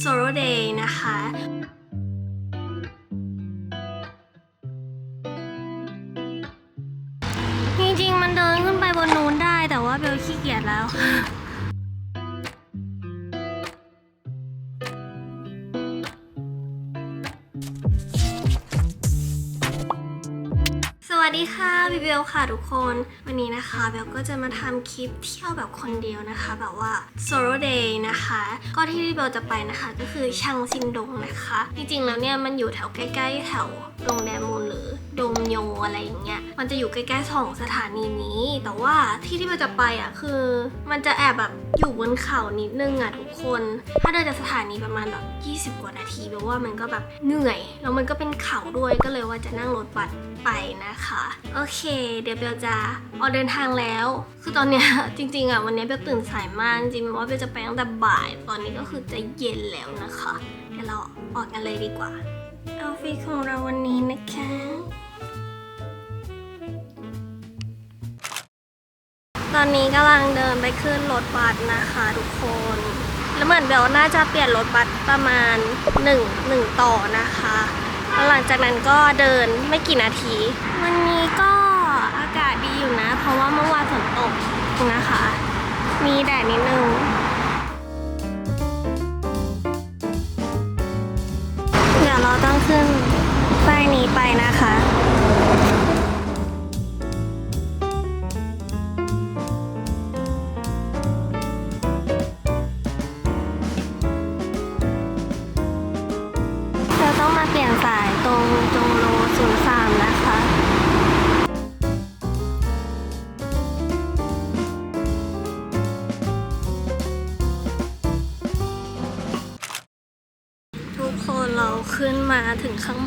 Solo Day นะคะจริงๆ มันเดินขึ้นไปบนนู้นได้แต่ว่าเบลขี้เกียจแล้วสวัสดีค่ะบิเบลค่ะทุกคน วันนี้นะคะเบลก็จะมาทำคลิปเที่ยวแบบคนเดียวนะคะ แบบว่า solo day นะคะ ก็ที่เบลจะไปนะคะก็คือชังซินดงนะคะ จริงๆแล้วเนี่ยมันอยู่แถวใกล้ ๆ แถวโรงแรมมูลหรือโดมโยอะไรอย่างเงี้ย มันจะอยู่ใกล้ๆสองสถานีนี้ แต่ว่าที่ที่เบลจะไปอะคือ มันจะแอบแบบอยู่บนเขานิดนึงอะทุกคน ถ้าเดินจากสถานีประมาณแบบ 20 กว่านาทีเบลว่ามันก็แบบเหนื่อย แล้วมันก็เป็นเขาด้วยก็เลยว่าจะนั่งรถบัสไปนะคะ โอเค เดี๋ยวเบลจะออกเดินทางแล้ว คือตอนเนี้ยจริงๆอะวันนี้เบลตื่นสายมากจริงๆว่าเบลจะไปตั้งแต่บ่าย ตอนนี้ก็คือจะเย็นแล้วนะคะ เดี๋ยวเราออกกันเลยดีกว่าเอาฟิตของเราวันนี้นะคะตอนนี้กำลังเดินไปขึ้นรถบัสนะคะทุกคน แล้วเหมือนเบลน่าจะเปลี่ยนรถบัสประมาณ1 1ต่อนะคะแล้วหลังจากนั้นก็เดินไม่กี่นาที วันนี้ก็ากาศดีอยู่นะ เพราะว่าเมื่อวานฝนตกนะคะ มีแดดนิดนึงเดี๋ยวเราต้องขึ้นป้ายนี้ไปนะคะเราต้องมาเปลี่ยนสายตรงจง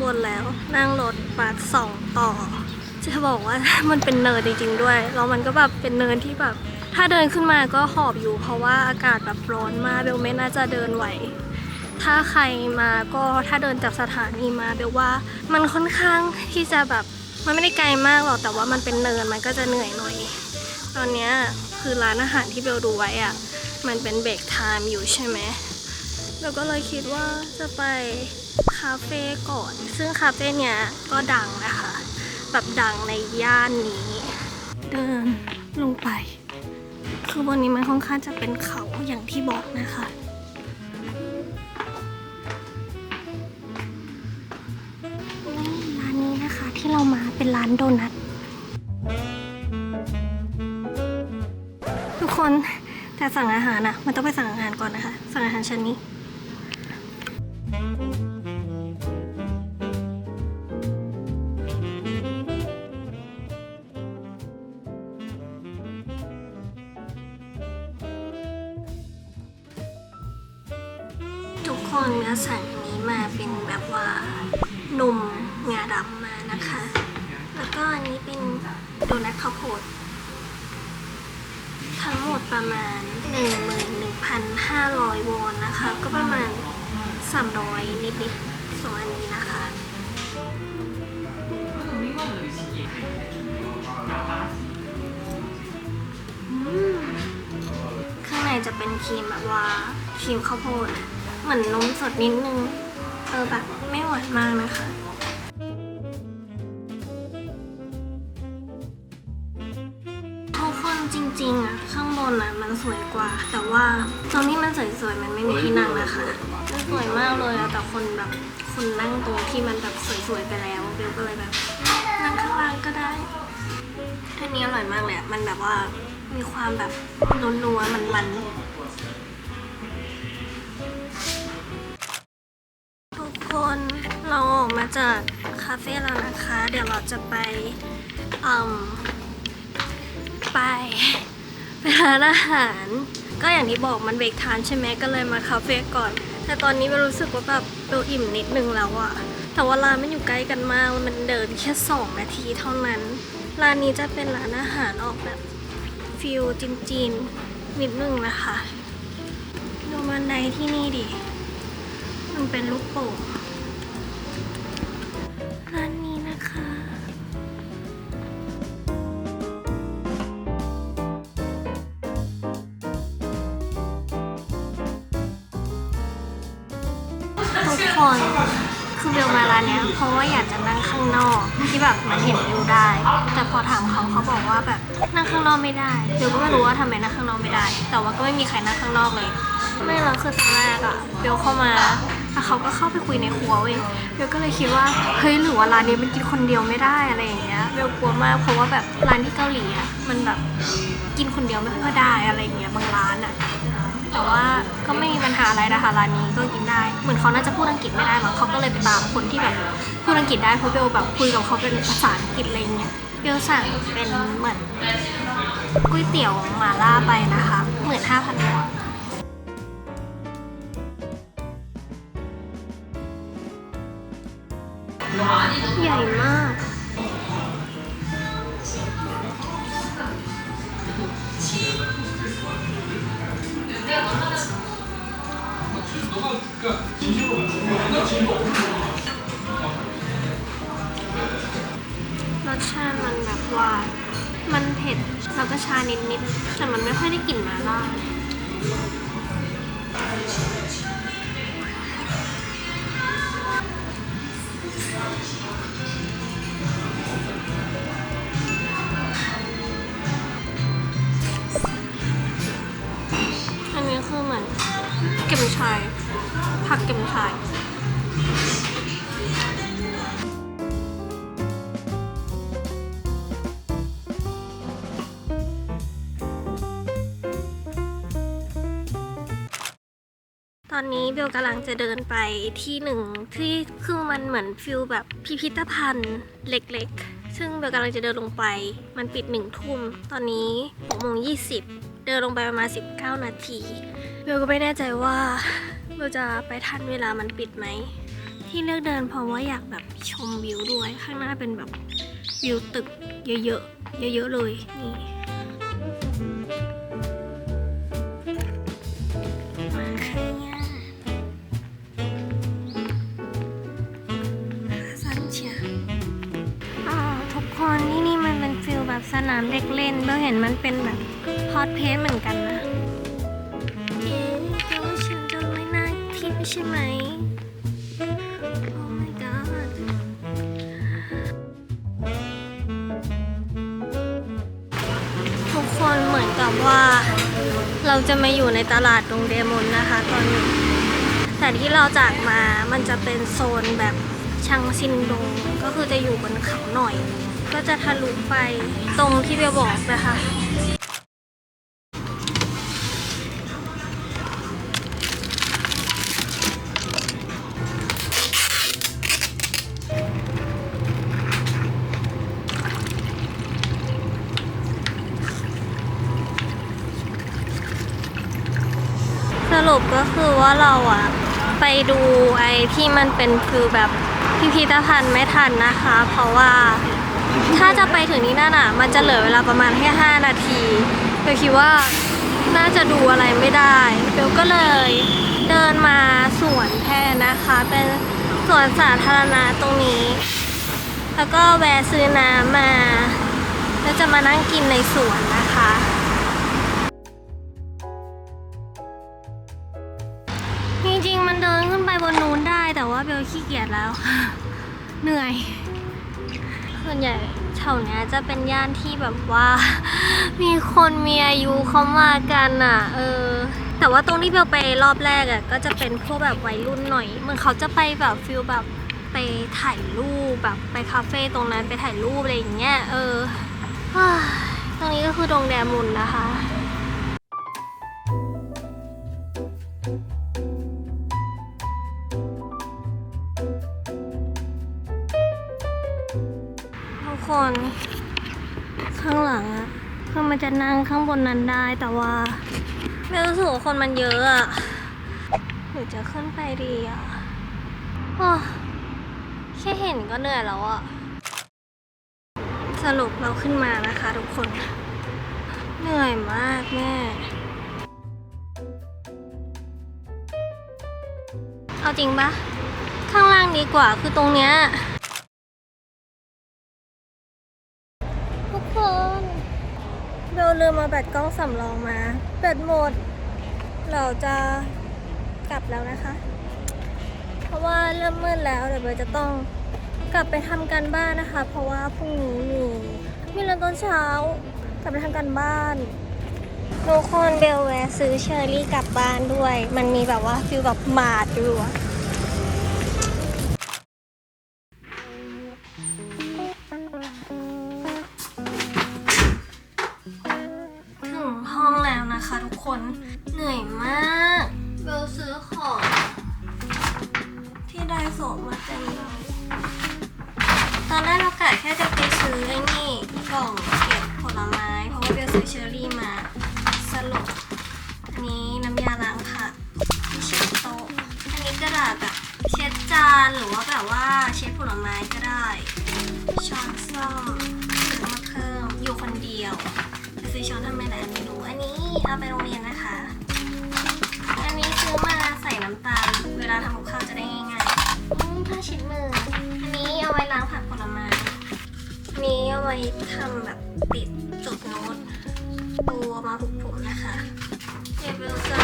บนแล้ว นั่งรถบัสสองต่อ จะบอกว่ามันเป็นเนินจริงๆด้วย แล้วมันก็แบบเป็นเนินที่แบบ ถ้าเดินขึ้นมาก็หอบอยู่ เพราะว่าอากาศแบบร้อนมากเบลไม่น่าจะเดินไหว ถ้าใครมาก็ถ้าเดินจากสถานีมาเบลว่า มันค่อนข้างที่จะแบบมันไม่ได้ไกลมากหรอกแต่ว่ามันเป็นเนินมันก็จะเหนื่อยหน่อย ตอนนี้คือร้านอาหารที่เบลดูไว้อะมันเป็นเบรกไทม์อยู่ใช่ไหมเบลก็เลยคิดว่าจะไป คาเฟ่ก่อน ซึ่งคาเฟ่เนี้ยก็ดังนะคะ แบบดังในย่านนี้ เดินลงไป คือบนนี้มันค่อนข้างจะเป็นเขาอย่างที่บอกนะคะร้านนี้นะคะที่เรามาเป็นร้านโดนัททุกคนแต่สั่งอาหารอะมันต้องไปสั่งอาหารก่อนนะคะ สั่งอาหารชั้นนี้ ทุกคนเนื้อสั่งนนี้มาเป็นแบบว่านมงาดำมานะคะ แล้วก็อันนี้เป็นโดนัทข้าวโพดทั้งหมดประมาณ 11,500 วอนนะคะ ก็ประมาณ 300 นิดๆส่วนอันนี้นะคะข้างในจะเป็นครีมแบบว่าครีมข้าวโพด เหมือนนมสดนิดนึง เออแบบไม่หวานมากนะคะทุกคนจริงๆอะข้างบนอะมันสวยกว่า แต่ว่าตรงนี้มันสวยๆมันไม่มีที่นั่งนะคะมันสวยมากเลยอะแต่คนแบบคนนั่งตรงที่มันแบบสวยๆไปแล้วเบลก็เลยแบบนั่งข้างล่างก็ได้อันนี้อร่อยมากเลยอะมันแบบว่ามีความแบบนัวๆมันๆ จากคาเฟ่แล้วนะคะ เดี๋ยวเราจะไปไปไปร้านอาหาร ก็อย่างที่บอกมันเบรกทานใช่ไหมก็เลยมาคาเฟ่ก่อน แต่ตอนนี้เบลรู้สึกว่าแบบเบลอิ่มนิดนึงแล้วอะแต่ว่าร้านมันอยู่ใกล้กันมากมันเดินแค่สองนาทีเท่านั้น ร้านนี้จะเป็นร้านอาหารออกแบบฟิลจีนๆนิดนึงนะคะ ดูบันไดที่นี่ดิ มันเป็นลูกโป่ง ทุกคนคือเบลมาร้านเนี้ยเพราะว่าอยากจะนั่งข้างนอกที่แบบมันเห็นวิวได้ แต่พอถามเขาเขาบอกว่าแบบนั่งข้างนอกไม่ได้เบลก็ไม่รู้ว่าทำไมนั่งข้างนอกไม่ได้ แต่ว่าก็ไม่มีใครนั่งข้างนอกเลย ไม่หรอกคือตอนแรกอะเบลเข้ามาแล้วเขาก็เข้าไปคุยในครัวเว้ยเบลก็เลยคิดว่าเฮ้ยหรือว่าร้านนี้มันกินคนเดียวไม่ได้อะไรอย่างเงี้ยเบลกลัวมากเพราะว่าแบบร้านที่เกาหลีอะมันแบบกินคนเดียวไม่ค่อยได้อะไรอย่างเงี้ยบางร้านอะ แต่ว่าก็ไม่มีปัญหาอะไรนะคะร้านนี้ก็กินได้ เหมือนเขาน่าจะพูดอังกฤษไม่ได้มั้งเขาก็เลยไปตามคนที่แบบพูดอังกฤษได้เพราะเบลแบบคุยกับเขาเป็นภาษาอังกฤษอะไรเงี้ยเบลสั่งเป็นเหมือนก๋วยเตี๋ยวหม่าล่าไปนะคะหมื่นห้าพันวอนใหญ่มาก รสชาติมันแบบว่า มันเผ็ดแล้วก็ชานิดๆแต่มันไม่ค่อยได้กลิ่นมาล่า อนนี้เบลกำลังจะเดินไปที่หนึ่งที่คือมันเหมือนฟิลแบบพิพิธภัณฑ์เล็กๆ ซึ่งเบลกำลังจะเดินลงไป มันปิดหนึ่งทุ่ม ตอนนี้หกโมงยี่สิบเดินลงไปประมาณ 19 นาที เบลก็ไม่แน่ใจว่าเบลจะไปทันเวลามันปิดไหม ที่เลือกเดินเพราะว่าอยากแบบชมวิวด้วย ข้างหน้าเป็นแบบวิวตึกเยอะๆ เยอะๆเลยนี่ามเด็กเล่นเราเห็นมันเป็นแบบฮอตเพสเหมือนกันนะเอ๊ะแต่ว่าฉันจะไม่น่าทิพย์ใช่ไหม Oh my god ทุกคนเหมือนกับว่า เราจะมาอยู่ในตลาดดงเดมอนนะคะตอนนี้ แต่ที่เราจากมามันจะเป็นโซนแบบชังซินดงก็คือจะอยู่บนเขาหน่อย ก็จะทะลุไปตรงที่เบลบอกนะคะ สรุปก็คือว่าเราอะไปดูไอ้ที่มันเป็นคือแบบพิพิธภัณฑ์ไม่ทันนะคะ เพราะว่า ถ้าจะไปถึงนี้นั่นอะมันจะเหลือเวลาประมาณแค่5นาทีเบลคิดว่าน่าจะดูอะไรไม่ได้เบลก็เลยเดินมาสวนแทนนะคะ เป็นสวนสาธารณะตรงนี้ แล้วก็แวะซื้อน้ำมา แล้วจะมานั่งกินในสวนนะคะจริงๆมันเดินขึ้นไปบนนู้นได้แต่ว่าเบลขี้เกียจแล้ว เหนื่อย ส่วนใหญ่แถวเนี้ยจะเป็นย่านที่แบบว่า มีคนมีอายุเขามากันอะ เออ แต่ว่าตรงที่เบลไปรอบแรกอะก็จะเป็นพวกแบบวัยรุ่นหน่อยเหมือนเขาจะไปแบบฟิลแบบไปถ่ายรูปแบบไปคาเฟ่ตรงนั้นไปถ่ายรูปอะไรอย่างเงี้ยเออตรงนี้ก็คือดงแดมุนนะคะ คน ข้างหลังอะคือมันจะนั่งข้างบนนั้นได้แต่ว่าไม่รู้สึกว่าคนมันเยอะอะหรือจะขึ้นไปดีอะโอ้แค่เห็นก็เหนื่อยแล้วอะสรุปเราขึ้นมานะคะทุกคน เหนื่อยมากแม่เอาจริงปะข้างล่างดีกว่าคือตรงเนี้ย คนเบลลืมมาแบตกล้องสำรองมา แบตหมด เราจะกลับแล้วนะคะ เพราะว่าเริ่มมืดแล้วเดี๋ยวเบลจะต้องกลับไปทำการบ้านนะคะ เพราะว่าพรุ่งนี้มีมีเรียนตอนเช้ากลับไปทำการบ้านทุกคนเบลแวะซื้อเชอร์รี่กลับบ้านด้วย มันมีแบบว่าฟิลแบบมาดอยู่อะ ซื้อเชอร์รี่มาสรุปอันนี้น้ำยาล้างผักที่เช็ดโต๊ะอันนี้กระดาษแบบเช็ดจานหรือว่าแบบว่าเช็ดผลไม้ก็ได้ช้อนส้อมซื้อมาเพิ่มอยู่คนเดียวจะซื้อช้อนทำไมไหนไม่รู้อันนี้เอาไปโรงเรียนนะคะ อันนี้ซื้อมาใส่น้ำตาลเวลาทำกับข้าวจะได้ง่ายๆอืมผ้าเช็ดมือ อันนี้เอาไว้ล้างผักผลไม้อันนี้เอาไว้ทำแบบติดจดโน้ต ปูเอามาผูกผมนะคะเดี๋ยวเบลจะ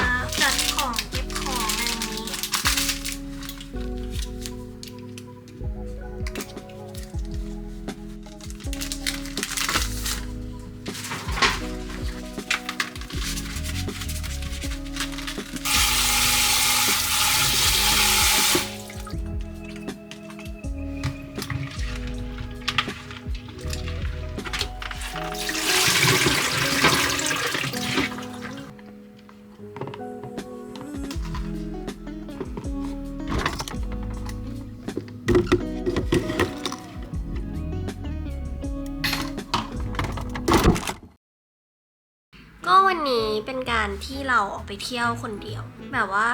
ก็วันนี้เป็นการที่เราออกไปเที่ยวคนเดียว แบบว่า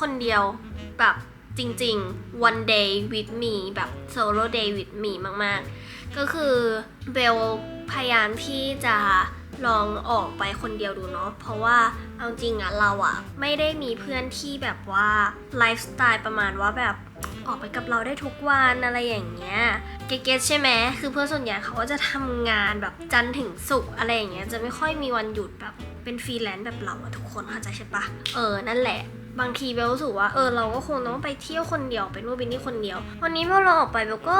คนเดียวแบบจริงๆ one day with me แบบ solo day with me มากๆ ก็คือเบลพยายามที่จะลองออกไปคนเดียวดูเนาะ เพราะว่าเอาจริงอะเราอะไม่ได้มีเพื่อนที่แบบว่าไลฟ์สไตล์ประมาณว่าแบบ ออกไปกับเราได้ทุกวันอะไรอย่างเงี้ย เก็ตใช่ไหมคือเพื่อนส่วนใหญ่เขาก็จะทำงานแบบจันทร์ถึงศุกร์อะไรอย่างเงี้ยจะไม่ค่อยมีวันหยุดแบบเป็นฟรีแลนซ์แบบเราอะทุกคนเข้าใจใช่ปะเออนั่นแหละบางทีเบลรู้สึกว่าเออเราก็คงต้องไปเที่ยวคนเดียวไปนู่นไปนี่คนเดียว วันนี้เบลลองออกไปเบลก็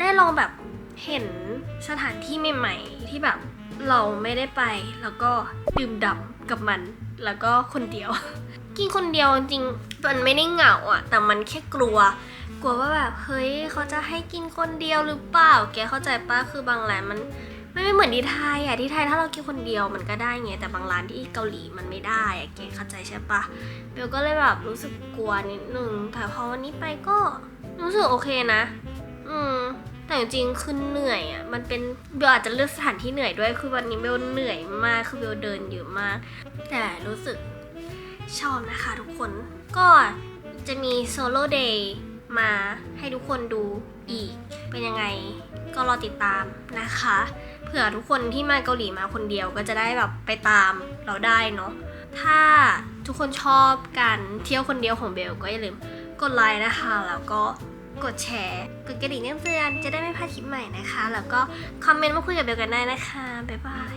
ได้ลองแบบเห็นสถานที่ใหม่ๆที่แบบเราไม่ได้ไปแล้วก็ดื่มด่ำกับมันแล้วก็คนเดียว กินคนเดียวจริงมันไม่ได้เหงาอะแต่มันแค่กลัว ลัวว่าแบบเฮ้ยเขาจะให้กินคนเดียวหรือเปล่า แกเข้าใจป้าคือบางร้านมันมันไม่เหมือนที่ไทยอะที่ไทยถ้าเรากินคนเดียวมันก็ได้ไงแต่บางร้านที่เกาหลีมันไม่ได้อะแกเข้าใจใช่ปะเบลก็เลยแบบรู้สึกกลัวนิดนึงแต่พอวันนี้ไปก็รู้สึกโอเคนะ อืมแต่จริงๆคือเหนื่อยอะ มันเป็นเบลอาจจะเลือกสถานที่เหนื่อยด้วย คือวันนี้เบลเหนื่อยมาก คือเบลเดินเยอะมาก แต่รู้สึกชอบนะคะทุกคน ก็จะมีโซโล่เดย์ มาให้ทุกคนดูอีกเป็นยังไงก็รอติดตามนะคะ เผื่อทุกคนที่มาเกาหลีมาคนเดียวก็จะได้แบบไปตามเราได้เนาะถ้าทุกคนชอบการเที่ยวคนเดียวของเบลก็อย่าลืมกดไลค์นะคะ แล้วก็กดแชร์กดกระดิ่งแจ้งเตือนจะได้ไม่พลาดคลิปใหม่นะคะ แล้วก็คอมเมนต์มาคุยกับเบลกันได้นะคะบ๊ายบาย